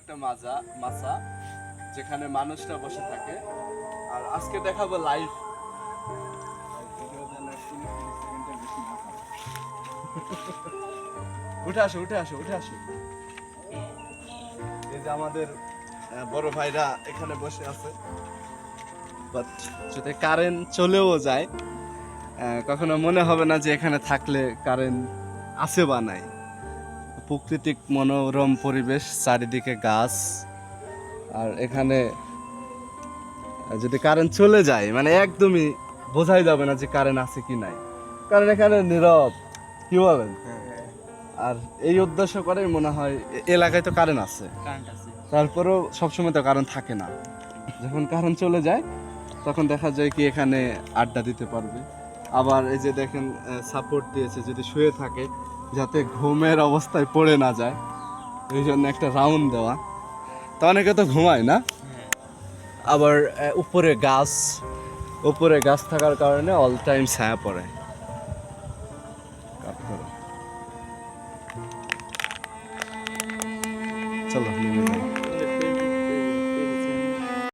একটা মাজা, মাছা, যেখানে মানুষরা বসে থাকে। আর আজকে দেখাবো লাইভ উঠে আসো উঠে আসো উঠে আসো। এই যে আমাদের বড় ভাইরা এখানে বসে আছে। যদি কারেন্ট চলেও যায় কখনো মনে হবে না যে এখানে থাকলে কারেন্ট আছে বা নাই। প্রাকৃতিক মনোরম পরিবেশ চারিদিকে গাছ আর এখানে যদি কারেন্ট চলে যায় মানে একদমই বোঝাই যাবে না যে কারেন্ট আছে কি নাই। কারণ এখানে নীরব কি বলেন? আর এই উদ্দেশ্য করেই মনে হয় এলাকায় তো কারেন্ট আছে। কারেন্ট আছে। তারপরেও সবসময় তো কারেন্ট থাকে না। যখন কারেন্ট চলে যায় তখন দেখা যায় কি এখানে আড্ডা দিতে পারবে। আবার এই যে দেখেন সাপোর্ট দিয়েছে যদি শুয়ে থাকে যাতে ঘুমের অবস্থায় পড়ে না যায়। এই জন্য একটা রাউন্ড দেওয়া। তো অনেকে তো ঘুমায় না? আবার উপরে গাছ উপরে গাছ থাকার কারণে অল টাইম ছায়া পড়ে। চলো